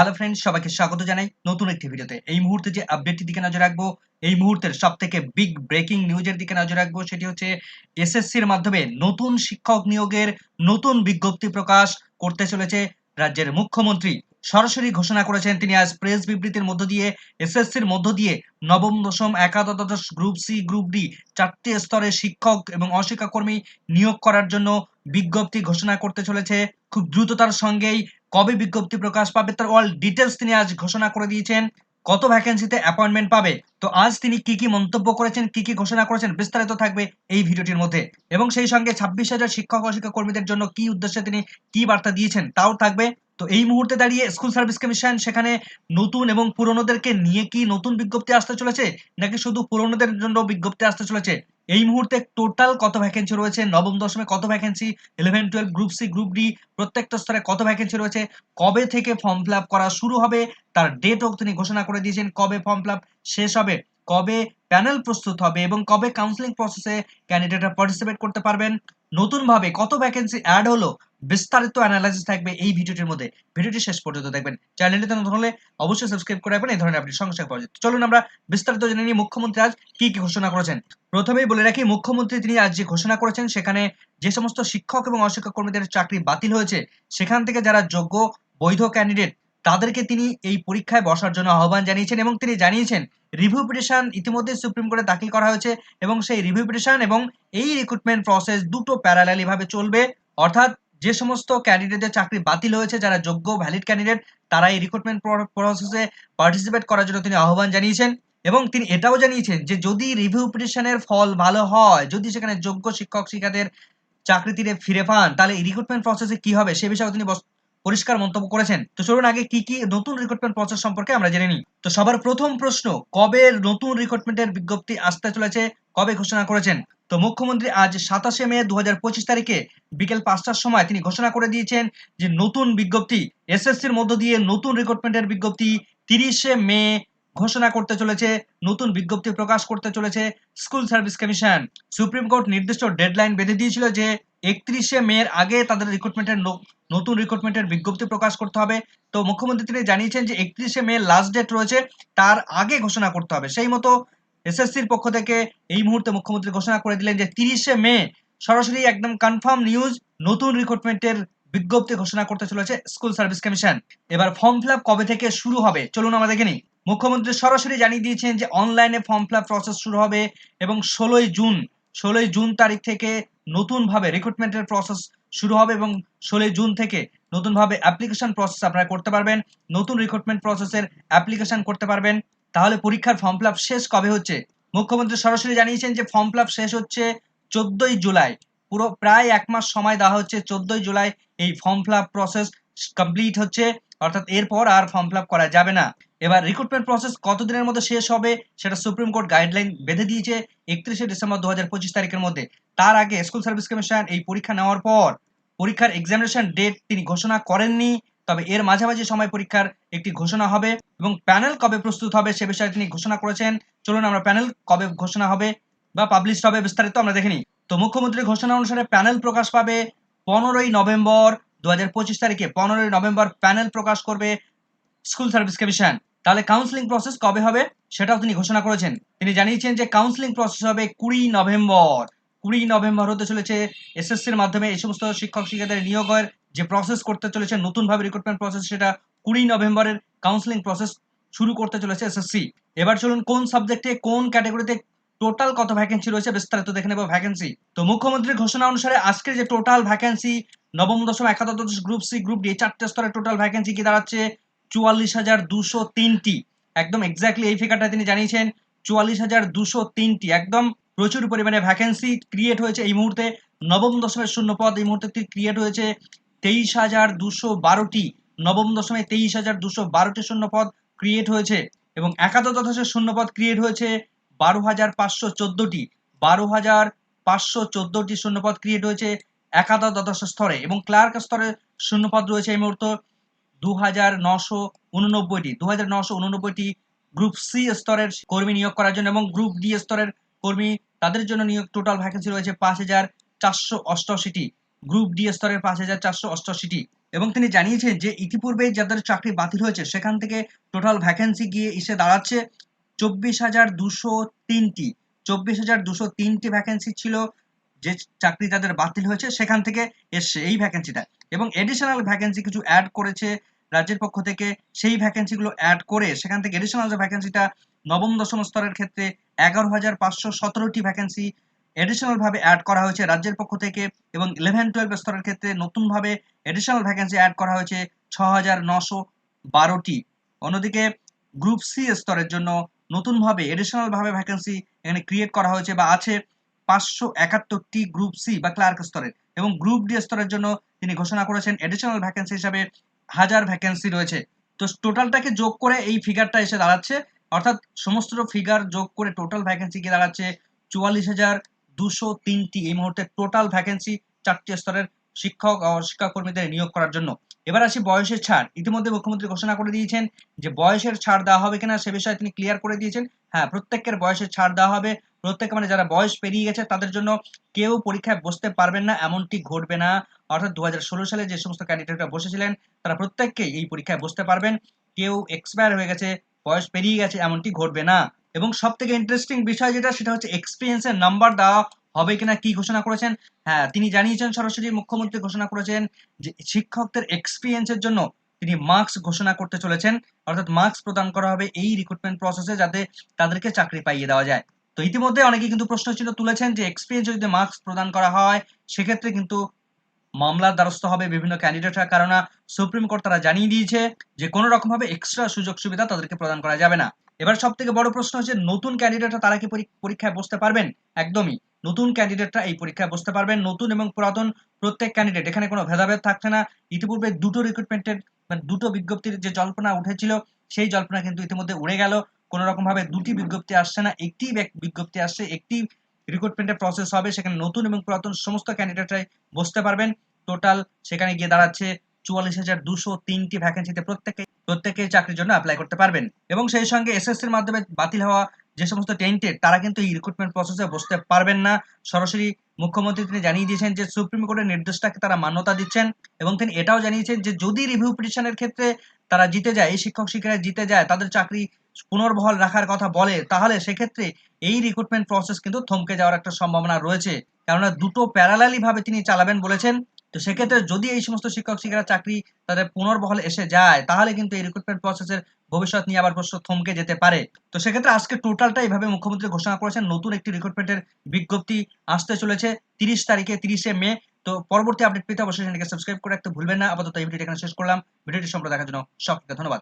Hello friends সবাইকে স্বাগত জানাই নতুন একটি ভিডিওতে। এই মুহূর্তে যে আপডেটটির দিকে নজর রাখব, এই মুহূর্তের সব থেকে বিগ ব্রেকিং নিউজের দিকে নজর রাখব সেটি হচ্ছে এসএসসির মাধ্যমে নতুন শিক্ষক নিয়োগের নতুন বিজ্ঞপ্তি প্রকাশ করতে চলেছে রাজ্যের মুখ্যমন্ত্রী। সরাসরি ঘোষণা করেছেন তিনি আজ প্রেস বিবৃতির মধ্য দিয়ে এসএসসির মধ্য দিয়ে নবম, দশম, একাদশ গ্রুপ সি গ্রুপ ডি চারটি স্তরে শিক্ষক এবং অশিক্ষাকর্মী নিয়োগ করার জন্য বিজ্ঞপ্তি ঘোষণা করতে চলেছে। খুব দ্রুততার সঙ্গেই কবে বিজ্ঞপ্তি প্রকাশ পাবে তার অল ডিটেলস তিনি আজ ঘোষণা করে দিয়েছেন। কত ভ্যাকেন্সিতে অ্যাপয়েন্টমেন্ট পাবে? তো আজ তিনি কি কি মন্তব্য করেছেন, কি কি ঘোষণা করেছেন, বিস্তারিত থাকবে এই ভিডিওটির মধ্যে। এবং সেই সঙ্গে ছাব্বিশ হাজার শিক্ষক ও শিক্ষা কর্মীদের জন্য কি উদ্দেশ্যে তিনি কি বার্তা দিয়েছেন, তাও থাকবে তো এই মুহূর্তে দাঁড়িয়ে স্কুল সার্ভিস কমিশন সেখানে নতুন এবং পুরনোদেরকে নিয়ে কি নতুন বিজ্ঞপ্তি আসতে চলেছে? নাকি শুধু পুরনোদের জন্য বিজ্ঞপ্তি আসতে চলেছে? এই মুহূর্তে টোটাল কত ভ্যাকেন্সি রয়েছে? নবম দশমে কত vacancy eleven twelve group C group D প্রত্যেকটা স্তরে কত ভ্যাকেন্সি রয়েছে? কবে থেকে ফর্ম ফিল করা শুরু হবে? তার ডেটও তিনি ঘোষণা করে দিয়েছেন কবে ফর্ম ফিল শেষ হবে, কবে প্যানেল প্রস্তুত হবে এবং কবে কাউন্সিলিং প্রসেসে ক্যান্ডিডেটরা পার্টিসিপেট করতে পারবেন? নতুনভাবে কত ভ্যাকেন্সি অ্যাড হলো, বিস্তারিত অ্যানালাইসিস থাকবে এই ভিডিওটির মধ্যে। ভিডিওটি শেষ পর্যন্ত দেখবেন। চ্যানেলটিতে নতুন হলে অবশ্যই সাবস্ক্রাইব করে রাখবেন, এই ধরনের আপনি সঙ্গে সঙ্গে পাওয়া চলুন আমরা বিস্তারিত জেনে নিই মুখ্যমন্ত্রী আজ কি কি ঘোষণা করেছেন। প্রথমেই বলে রাখি, মুখ্যমন্ত্রী তিনি আজ যে ঘোষণা করেছেন, সেখানে যে সমস্ত শিক্ষক এবং অশিক্ষক কর্মীদের চাকরি বাতিল হয়েছে, সেখান থেকে যারা যোগ্য, বৈধ ক্যান্ডিডেট তাদেরকে তিনি এই পরীক্ষায় বসার জন্য আহ্বান জানিয়েছেন এবং তিনি জানিয়েছেন রিভিউ পিটিশন ইতিমধ্যে সুপ্রিম কোর্টে দাখিল করা হয়েছে এবং সেই রিভিউ পিটিশন এবং এই রিক্রুটমেন্ট প্রসেস দুটো প্যারালালি ভাবে চলবে। অর্থাৎ যে সমস্ত ক্যান্ডিডেটদের চাকরি বাতিল হয়েছে, যারা যোগ্য ভ্যালিড ক্যান্ডিডেট তারা এই রিক্রুটমেন্ট প্রসেসে পার্টিসিপেট করার জন্য তিনি আহ্বান জানিয়েছেন এবং তিনি এটাও জানিয়েছেন যে যদি রিভিউ পিটিশনের ফল ভালো হয়, যদি সেখানে যোগ্য শিক্ষক শিক্ষাদের চাকরি তিনি ফিরে পান, তাহলে রিক্রুটমেন্ট প্রসেসে কি হবে, সে বিষয়ে তিনি পরিষ্কার মন্তব্য করেছেন। তো চলুন আগে কি কি নতুন রিক্রুটমেন্ট প্রসেস সম্পর্কে আমরা জেনে নিই। তো সবার প্রথম প্রশ্ন, কবে নতুন রিক্রুটমেন্টের বিজ্ঞপ্তি আসতে চলেছে, কবে ঘোষণা করেছেন? তো মুখ্যমন্ত্রী আজ সাতাশে মে দু হাজার পঁচিশ তারিখে বিকেল পাঁচটার সময় তিনি ঘোষণা করে দিয়েছেন যে নতুন বিজ্ঞপ্তি, এসএসসির মধ্য দিয়ে নতুন রিক্রুটমেন্টের বিজ্ঞপ্তি তিরিশে মে ঘোষণা করতে চলেছে, নতুন বিজ্ঞপ্তি প্রকাশ করতে চলেছে school service commission. Supreme court নির্দিষ্ট ডেডলাইন বেঁধে দিয়েছিল যে একত্রিশে মের আগে তাদের রিক্রুটমেন্টের নতুন রিক্রুটমেন্টের বিজ্ঞপ্তি প্রকাশ করতে হবে। তো মুখ্যমন্ত্রী তিনি জানিয়েছেন যে একত্রিশে মে লাস্ট ডেট রয়েছে, তার আগে ঘোষণা করতে হবে। সেই মতো এসএসসির পক্ষ থেকে এই মুহূর্তে মুখ্যমন্ত্রী ঘোষণা করে দিলেন যে তিরিশে মে সরাসরি একদম কনফার্ম নিউজ নতুন রিক্রুটমেন্টের বিজ্ঞপ্তি ঘোষণা করতে চলেছে স্কুল সার্ভিস কমিশন। এবার ফর্ম ফিল কবে থেকে শুরু হবে? চলুন আমরা দেখে নিই। মুখ্যমন্ত্রী সরাসরি জানিয়ে দিয়েছেন যে অনলাইনে ফর্ম ফিল প্রসেস শুরু হবে এবং ষোলোই জুন ষোলোই জুন তারিখ থেকে নতুনভাবে রিক্রুটমেন্টের প্রসেস শুরু হবে এবং ষোলোই জুন থেকে নতুনভাবে অ্যাপ্লিকেশন প্রসেস আপনারা করতে পারবেন। নতুন রিক্রুটমেন্ট প্রসেসের অ্যাপ্লিকেশন করতে পারবেন। তাহলে পরীক্ষার ফর্ম ফিল শেষ কবে হচ্ছে? মুখ্যমন্ত্রী সরাসরি জানিয়েছেন যে ফর্ম ফিল শেষ হচ্ছে চোদ্দই জুলাই। পুরো প্রায় এক মাস সময় দেওয়া হচ্ছে চোদ্দই জুলাই এই ফর্ম ফিল প্রসেস কমপ্লিট হচ্ছে, অর্থাৎ এরপর আর ফর্ম ফিল করা যাবে না। এবার রিক্রুটমেন্ট প্রসেস কতদিনের মধ্যে শেষ হবে, সেটা সুপ্রিম কোর্ট গাইডলাইন বেঁধে দিয়েছে একত্রিশে ডিসেম্বর দু হাজার পঁচিশ তারিখের মধ্যে। তার আগে স্কুল সার্ভিস কমিশন এই পরীক্ষা নেওয়ার পর পরীক্ষার এক্সামিনেশন ডেট তিনি ঘোষণা করেননি, তবে এর মাঝামাঝি সময় পরীক্ষার একটি ঘোষণা হবে এবং প্যানেল কবে প্রস্তুত হবে সে বিষয়ে তিনি ঘোষণা করেছেন। চলুন আমরা প্যানেল কবে ঘোষণা হবে বা পাবলিশ হবে বিস্তারিত আমরা দেখে নিই। তো মুখ্যমন্ত্রীর ঘোষণা অনুসারে প্যানেল প্রকাশ পাবে পনেরোই নভেম্বর দু হাজার পঁচিশ তারিখে পনেরোই নভেম্বর প্যানেল প্রকাশ করবে স্কুল সার্ভিস কমিশন। তাহলে কাউন্সিলিং প্রসেস কবে হবে সেটাও তিনি ঘোষণা করেছেন। তিনি জানিয়েছেন যে কাউন্সিলিং প্রসেস হবে কুড়ি নভেম্বর। কুড়ি নভেম্বর হতে চলেছে এসএসসির মাধ্যমে। এই সমস্ত শিক্ষক শিক্ষাদের নিয়োগের যে প্রসেস করতে চলেছে, নতুনভাবে রিক্রুটমেন্ট প্রসেস সেটা কুড়ি নভেম্বরের কাউন্সিলিং প্রসেস শুরু করতে চলেছে এসএসসি এবার চলুন কোন সাবজেক্টে কোন ক্যাটাগরিতে টোটাল কত ভ্যাকেন্সি রয়েছে বিস্তারিত দেখে নেব ভ্যাকেন্সি তো মুখ্যমন্ত্রীর ঘোষণা অনুসারে আজকের যে টোটাল ভ্যাকেন্সি নবম দশম একাদশ গ্রুপ সি গ্রুপ ডি চারটে স্তরে টোটাল ভ্যাকেন্সি কি দাঁড়াচ্ছে? চুয়াল্লিশ হাজার দুশো তিনটি। একদম এক্স্যাক্টলি এই ফিগারটা তিনি জানিয়েছেন, চুয়াল্লিশ হাজার দুশো তিনটি। একদম প্রচুর পরিমাণে ভ্যাকেন্সি ক্রিয়েট হয়েছে এই মুহূর্তে। নবম দশমের শূন্য পদ এই মুহূর্তে ক্রিয়েট হয়েছে তেইশ হাজার দুশো বারোটি। নবম দশমে তেইশ হাজার দুশো বারোটি শূন্য পদ ক্রিয়েট হয়েছে এবং একাদশ দ্বাদশের শূন্য পদ ক্রিয়েট হয়েছে বারো হাজার পাঁচশো চোদ্দটি, বারো হাজার পাঁচশো চোদ্দটি শূন্যপদ ক্রিয়েট হয়েছে একাদশ দ্বাদশ স্তরে এবং ক্লার্ক স্তরে শূন্যপদ রয়েছে এই মুহূর্তে দু হাজার নশো উননব্বইটি দু হাজার নশো উননব্বইটি গ্রুপ সি স্তরের কর্মী নিয়োগ করার জন্য এবং গ্রুপ ডি স্তরের কর্মী তাদের জন্য নিয়োগ টোটাল ভ্যাকেন্সি রয়েছে পাঁচ হাজার চারশো অষ্টআশিটি গ্রুপ ডি স্তরের পাঁচ হাজার চারশো অষ্টআশিটি এবং তিনি জানিয়েছেন যে ইতিপূর্বে যাদের চাকরি বাতিল হয়েছে সেখান থেকে টোটাল ভ্যাকেন্সি গিয়ে এসে দাঁড়াচ্ছে। চব্বিশ হাজার দুশো তিনটি, চব্বিশ হাজার দুশো তিনটি ভ্যাকেন্সি ছিল যে চাকরি যাদের বাতিল হয়েছে, সেখান থেকে এসছে এই ভ্যাকেন্সিটা এবং এডিশনাল ভ্যাকেন্সি কিছু অ্যাড করেছে রাজ্যের পক্ষ থেকে, সেই ভ্যাকেন্সিগুলো অ্যাড করে সেখান থেকে এডিশনাল ভ্যাকেন্সিটা নবম, দশম স্তরের ক্ষেত্রে এগারো হাজার পাঁচশো সতেরোটি ভ্যাকেন্সি এডিশনাল ভাবে অ্যাড করা হয়েছে রাজ্যের পক্ষ থেকে এবং ইলেভেন টুয়েলভ স্তরের ক্ষেত্রে নতুনভাবে এডিশনাল ভ্যাকেন্সি অ্যাড করা হয়েছে ছ হাজার নশো বারোটি। অন্যদিকে গ্রুপ সি স্তরের জন্য নতুনভাবে এডিশনাল ভাবে ভ্যাকেন্সি এখানে ক্রিয়েট করা হয়েছে বা আছে পাঁচশো একাত্তরটি গ্রুপ সি বা ক্লার্ক স্তরের এবং গ্রুপ ডি স্তরের জন্য তিনি ঘোষণা করেছেন এডিশনাল ভ্যাকেন্সি হিসাবে হাজার ভ্যাকেন্সি রয়েছে। তো টোটালটাকে যোগ করে এই ফিগারটা এসে দাঁড়াচ্ছে। অর্থাৎ সমস্ত ফিগার যোগ করে টোটাল ভ্যাকেন্সি গিয়ে দাঁড়াচ্ছে চুয়াল্লিশ হাজার দুশো তিনটি এই মুহূর্তে টোটাল ভ্যাকেন্সি চারটি স্তরের শিক্ষক ও শিক্ষাকর্মীদের নিয়োগ করার জন্য এবার আসি বয়সের ছাড়। ইতিমধ্যে মুখ্যমন্ত্রী ঘোষণা করে দিয়েছেন যে বয়সের ছাড় দেওয়া হবে কিনা সে বিষয়ে তিনি ক্লিয়ার করে দিয়েছেন। হ্যাঁ প্রত্যেকের বয়সের ছাড় দেওয়া হবে। প্রত্যেক মানে যারা বয়স পেরিয়ে গেছে তাদের জন্য কেউ পরীক্ষায় বসতে পারবেন না, এমনটি ঘটবে না। অর্থাৎ দু হাজার ষোলো সালে যে সমস্ত ক্যান্ডিডেটরা বসেছিলেন, তারা প্রত্যেককেই এই পরীক্ষায় বসতে পারবেন। কেউ এক্সপায়ার হয়ে গেছে, বয়স পেরিয়ে গেছে, এমনটি ঘটবে না। এবং সব থেকে ইন্টারেস্টিং বিষয় যেটা, সেটা হচ্ছে এক্সপিরিয়েন্সের নাম্বার দেওয়া হবে কিনা কি ঘোষণা করেছেন? হ্যাঁ তিনি জানিয়েছেন সরাসরি মুখ্যমন্ত্রী ঘোষণা করেছেন যে শিক্ষকদের এক্সপিরিয়েন্সের জন্য তিনি মার্কস ঘোষণা করতে চলেছেন। অর্থাৎ মার্কস প্রদান করা হবে এই রিক্রুটমেন্ট প্রসেসে যাতে তাদেরকে চাকরি পাইয়ে দেওয়া যায়। তো ইতিমধ্যে অনেকে কিন্তু প্রশ্ন ছিল, তুলেছেন যে এক্সপিরিয়েন্স যদি মার্কস প্রদান করা হয়, সেক্ষেত্রে কিন্তু মামলার দ্বারস্থ হবে বিভিন্ন ক্যান্ডিডেটরা কারণ সুপ্রিম কোর্ট তারা জানিয়ে দিয়েছে যে কোনো রকম ভাবে এক্সট্রা সুযোগ সুবিধা তাদেরকে প্রদান করা যাবে না। এবার সব থেকে বড় প্রশ্ন হচ্ছে, নতুন ক্যান্ডিডেটরা তারা কি পরী- পরীক্ষায় বসতে পারবেন? একদমই। নতুন ক্যান্ডিডেটরা এই পরীক্ষায় বসতে পারবেন। নতুন এবং পুরাতন প্রত্যেক ক্যান্ডিডেট এখানে কোনো ভেদাভেদ থাকছে না। ইতিপূর্বে দুটো রিক্রুটমেন্টের মানে দুটো বিজ্ঞপ্তির যে জল্পনা উঠেছিল, সেই জল্পনা কিন্তু ইতিমধ্যে উড়ে গেল। কোনো রকম ভাবে দুটি বিজ্ঞপ্তি আসছে না, একটি বিজ্ঞপ্তি আসছে, একটি রিক্রুটমেন্টের প্রসেস হবে, সেখানে নতুন এবং পুরাতন সমস্ত ক্যান্ডিডেটরাই বসতে পারবেন। টোটাল সেখানে গিয়ে দাঁড়াচ্ছে চুয়াল্লিশ হাজার দুশো তিনটি ভ্যাকেন্সিতে প্রত্যেকে প্রত্যেকে চাকরির জন্য অ্যাপ্লাই করতে পারবেন। এবং সেই সঙ্গে এসএসসির মাধ্যমে বাতিল হওয়া যে সমস্ত টেন্টেড তারা কিন্তু এই রিক্রুটমেন্ট প্রসেসে বসতে পারবেন না। সরাসরি মুখ্যমন্ত্রী তিনি জানিয়ে দিয়েছেন যে, সুপ্রিম কোর্টের নির্দেশটাকে তারা মান্যতা দিচ্ছেন এবং তিনি এটাও জানিয়েছেন যে, যদি রিভিউ পিটিশনের ক্ষেত্রে তারা জিতে যায়, এই শিক্ষক শিক্ষিকারা জিতে যায়, তাদের চাকরি পুনর্বহাল রাখার কথা বলে, তাহলে সেক্ষেত্রে এই রিক্রুটমেন্ট প্রসেস কিন্তু থমকে যাওয়ার একটা সম্ভাবনা রয়েছে। কেননা দুটো প্যারালালি ভাবে তিনি চালাবেন বলেছেন। তো সেক্ষেত্রে যদি এই সমস্ত শিক্ষক শিক্ষিকারা চাকরি তাদের পুনর্বহল এসে যায়, তাহলে কিন্তু এই রিক্রুটমেন্ট প্রসেসের ভবিষ্যৎ নিয়ে আবার প্রশ্ন থমকে যেতে পারে। তো সেক্ষেত্রে আজকে টোটালটা এইভাবে মুখ্যমন্ত্রী ঘোষণা করেছেন, নতুন একটি রিক্রুটমেন্টের বিজ্ঞপ্তি আসতে চলেছে তিরিশ তারিখে, তিরিশে মে। তো পরবর্তী আপডেট পেতে অবশ্যই সাবস্ক্রাইব করে রাখতে ভুলবেন না। আপাতত এই ভিডিওটি এখানে শেষ করলাম। ভিডিওটি সম্পর্কে দেখার জন্য সবকে ধন্যবাদ।